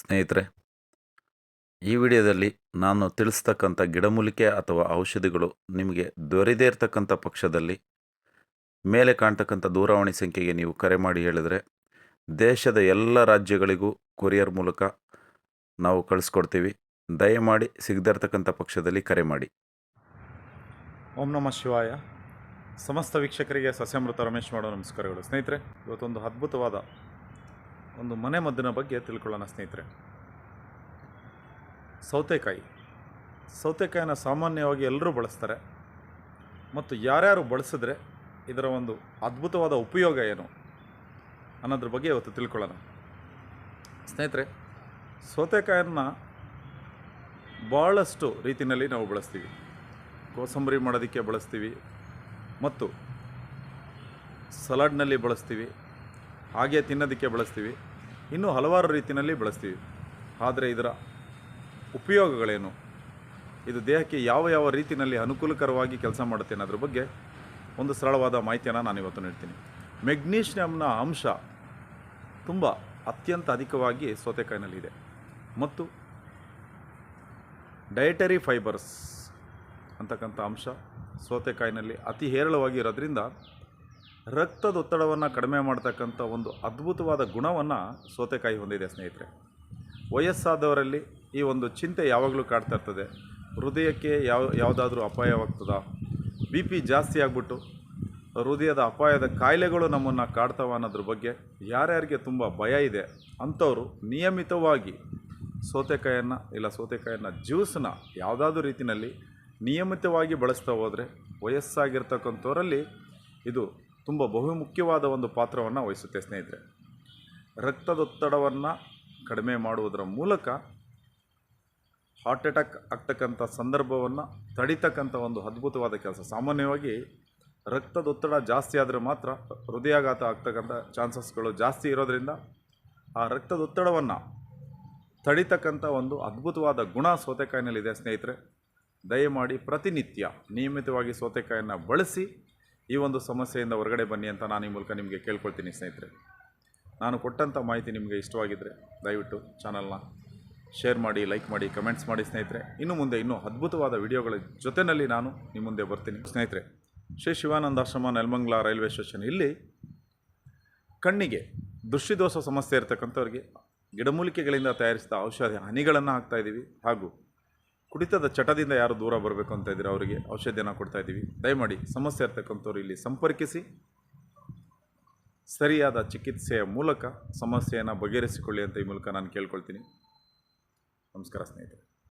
ಸ್ನೇಹಿತರೆ, ಈ ವಿಡಿಯೋದಲ್ಲಿ ನಾನು ತಿಳಿಸ್ತಕ್ಕಂಥ ಗಿಡಮೂಲಿಕೆ ಅಥವಾ ಔಷಧಿಗಳು ನಿಮಗೆ ದೊರೆದೇ ಇರತಕ್ಕಂಥ ಪಕ್ಷದಲ್ಲಿ ಮೇಲೆ ಕಾಣ್ತಕ್ಕಂಥ ದೂರವಾಣಿ ಸಂಖ್ಯೆಗೆ ನೀವು ಕರೆ ಮಾಡಿ ಹೇಳಿದರೆ ದೇಶದ ಎಲ್ಲ ರಾಜ್ಯಗಳಿಗೂ ಕೊರಿಯರ್ ಮೂಲಕ ನಾವು ಕಳಿಸ್ಕೊಡ್ತೀವಿ. ದಯಮಾಡಿ ಸಿಗದೇ ಪಕ್ಷದಲ್ಲಿ ಕರೆ ಮಾಡಿ. ಓಂ ನಮಃ ಶಿವಾಯ. ಸಮಸ್ತ ವೀಕ್ಷಕರಿಗೆ ಸಸ್ಯಮೃತ ರಮೇಶ್ ಮಾಡೋ ನಮಸ್ಕಾರಗಳು. ಸ್ನೇಹಿತರೆ, ಇವತ್ತೊಂದು ಅದ್ಭುತವಾದ ಒಂದು ಮನೆ ಮದ್ದಿನ ಬಗ್ಗೆ ತಿಳ್ಕೊಳ್ಳೋಣ ಸ್ನೇಹಿತರೆ. ಸೌತೆಕಾಯಿ. ಸೌತೆಕಾಯಿನ ಸಾಮಾನ್ಯವಾಗಿ ಎಲ್ಲರೂ ಬಳಸ್ತಾರೆ. ಮತ್ತು ಯಾರ್ಯಾರು ಬಳಸಿದ್ರೆ ಇದರ ಒಂದು ಅದ್ಭುತವಾದ ಉಪಯೋಗ ಏನು ಅನ್ನೋದ್ರ ಬಗ್ಗೆ ಇವತ್ತು ತಿಳ್ಕೊಳ್ಳೋಣ. ಸ್ನೇಹಿತರೆ ಸೌತೆಕಾಯನ್ನು ಭಾಳಷ್ಟು ರೀತಿಯಲ್ಲಿ ನಾವು ಬಳಸ್ತೀವಿ. ಕೋಸಂಬರಿ ಮಾಡೋದಕ್ಕೆ ಬಳಸ್ತೀವಿ. ಮತ್ತು ಸಲಾಡ್ನಲ್ಲಿ ಬಳಸ್ತೀವಿ. ಹಾಗೆ ತಿನ್ನೋದಕ್ಕೆ ಬಳಸ್ತೀವಿ. ಇನ್ನೂ ಹಲವಾರು ರೀತಿಯಲ್ಲಿ ಬಳಸ್ತೀವಿ. ಆದರೆ ಇದರ ಉಪಯೋಗಗಳೇನು? ಇದು ದೇಹಕ್ಕೆ ಯಾವ ಯಾವ ರೀತಿಯಲ್ಲಿ ಅನುಕೂಲಕರವಾಗಿ ಕೆಲಸ ಮಾಡುತ್ತೆ ಅನ್ನೋದ್ರ ಬಗ್ಗೆ ಒಂದು ಸರಳವಾದ ಮಾಹಿತಿಯನ್ನು ನಾನು ಇವತ್ತು ನೀಡ್ತೀನಿ. ಮೆಗ್ನೀಷಿಯಮ್ನ ಅಂಶ ತುಂಬ ಅತ್ಯಂತ ಅಧಿಕವಾಗಿ ಸೌತೆಕಾಯಿನಲ್ಲಿದೆ ಮತ್ತು ಡಯಟರಿ ಫೈಬರ್ಸ್ ಅಂತಕ್ಕಂಥ ಅಂಶ ಸೌತೆಕಾಯಿನಲ್ಲಿ ಅತಿ ಹೇರಳವಾಗಿ ಇರೋದ್ರಿಂದ ರಕ್ತದೊತ್ತಡವನ್ನು ಕಡಿಮೆ ಮಾಡ್ತಕ್ಕಂಥ ಒಂದು ಅದ್ಭುತವಾದ ಗುಣವನ್ನು ಸೌತೆಕಾಯಿ ಹೊಂದಿದೆ ಸ್ನೇಹಿತರೆ. ವಯಸ್ಸಾದವರಲ್ಲಿ ಈ ಒಂದು ಚಿಂತೆ ಯಾವಾಗಲೂ ಕಾಡ್ತಾ ಇರ್ತದೆ. ಹೃದಯಕ್ಕೆ ಯಾವ, ಯಾವುದಾದ್ರೂ ಅಪಾಯವಾಗ್ತದ? ಬಿ ಪಿ ಜಾಸ್ತಿ ಆಗಿಬಿಟ್ಟು ಹೃದಯದ ಅಪಾಯದ ಕಾಯಿಲೆಗಳು ನಮ್ಮನ್ನು ಕಾಡ್ತಾವ ಅನ್ನೋದ್ರ ಬಗ್ಗೆ ಯಾರ್ಯಾರಿಗೆ ತುಂಬ ಭಯ ಇದೆ ಅಂಥವರು ನಿಯಮಿತವಾಗಿ ಸೌತೆಕಾಯನ್ನು ಇಲ್ಲ ಸೌತೆಕಾಯಿಯನ್ನು ಜ್ಯೂಸನ್ನ ಯಾವುದಾದ್ರೂ ರೀತಿಯಲ್ಲಿ ನಿಯಮಿತವಾಗಿ ಬಳಸ್ತಾ ಹೋದರೆ ವಯಸ್ಸಾಗಿರ್ತಕ್ಕಂಥವರಲ್ಲಿ ಇದು ತುಂಬ ಬಹುಮುಖ್ಯವಾದ ಒಂದು ಪಾತ್ರವನ್ನು ವಹಿಸುತ್ತೆ ಸ್ನೇಹಿತರೆ. ರಕ್ತದೊತ್ತಡವನ್ನು ಕಡಿಮೆ ಮಾಡುವುದರ ಮೂಲಕ ಹಾರ್ಟ್ ಅಟ್ಯಾಕ್ ಆಗ್ತಕ್ಕಂಥ ಸಂದರ್ಭವನ್ನು ತಡಿತಕ್ಕಂಥ ಒಂದು ಅದ್ಭುತವಾದ ಕೆಲಸ. ಸಾಮಾನ್ಯವಾಗಿ ರಕ್ತದೊತ್ತಡ ಜಾಸ್ತಿ ಆದರೆ ಮಾತ್ರ ಹೃದಯಾಘಾತ ಆಗ್ತಕ್ಕಂಥ ಚಾನ್ಸಸ್ಗಳು ಜಾಸ್ತಿ ಇರೋದರಿಂದ ಆ ರಕ್ತದೊತ್ತಡವನ್ನು ತಡಿತಕ್ಕಂಥ ಒಂದು ಅದ್ಭುತವಾದ ಗುಣ ಸೌತೆಕಾಯಿನಲ್ಲಿದೆ ಸ್ನೇಹಿತರೆ. ದಯಮಾಡಿ ಪ್ರತಿನಿತ್ಯ ನಿಯಮಿತವಾಗಿ ಸೌತೆಕಾಯನ್ನು ಬಳಸಿ ಈ ಒಂದು ಸಮಸ್ಯೆಯಿಂದ ಹೊರಗಡೆ ಬನ್ನಿ ಅಂತ ನಾನು ಈ ಮೂಲಕ ನಿಮಗೆ ಕೇಳ್ಕೊಳ್ತೀನಿ ಸ್ನೇಹಿತರೆ. ನಾನು ಕೊಟ್ಟಂಥ ಮಾಹಿತಿ ನಿಮಗೆ ಇಷ್ಟವಾಗಿದ್ದರೆ ದಯವಿಟ್ಟು ಚಾನಲ್ನ ಶೇರ್ ಮಾಡಿ ಲೈಕ್ ಮಾಡಿ ಕಮೆಂಟ್ಸ್ ಮಾಡಿ ಸ್ನೇಹಿತರೆ. ಇನ್ನು ಮುಂದೆ ಇನ್ನೂ ಅದ್ಭುತವಾದ ವಿಡಿಯೋಗಳ ಜೊತೆಯಲ್ಲಿ ನಾನು ನಿಮ್ಮ ಮುಂದೆ ಬರ್ತೀನಿ. ಸ್ನೇಹಿತರೆ, ಶ್ರೀ ಶಿವಾನಂದಾಶ್ರಮ ನೆಲಮಂಗ್ಲ ರೈಲ್ವೆ ಸ್ಟೇಷನ್ ಇಲ್ಲಿ ಕಣ್ಣಿಗೆ ದೃಷ್ಟಿದೋಷ ಸಮಸ್ಯೆ ಇರತಕ್ಕಂಥವ್ರಿಗೆ ಗಿಡಮೂಲಿಕೆಗಳಿಂದ ತಯಾರಿಸಿದ ಔಷಧಿ ಹನಿಗಳನ್ನು ಹಾಕ್ತಾಯಿದ್ದೀವಿ ಹಾಗೂ ಕುಡಿತದ ಚಟದಿಂದ ಯಾರು ದೂರ ಬರಬೇಕು ಅಂತ ಇದ್ದೀರಾ ಅವರಿಗೆ ಔಷಧಿಯನ್ನು ಕೊಡ್ತಾ ಇದ್ದೀವಿ. ದಯಮಾಡಿ ಸಮಸ್ಯೆ ಇರ್ತಕ್ಕಂಥವ್ರು ಇಲ್ಲಿ ಸಂಪರ್ಕಿಸಿ. ಸರಿಯಾದ ಚಿಕಿತ್ಸೆಯ ಮೂಲಕ ಸಮಸ್ಯೆಯನ್ನು ಬಗೆಹರಿಸಿಕೊಳ್ಳಿ ಅಂತ ಈ ಮೂಲಕ ನಾನು ಕೇಳ್ಕೊಳ್ತೀನಿ. ನಮಸ್ಕಾರ ಸ್ನೇಹಿತರೆ.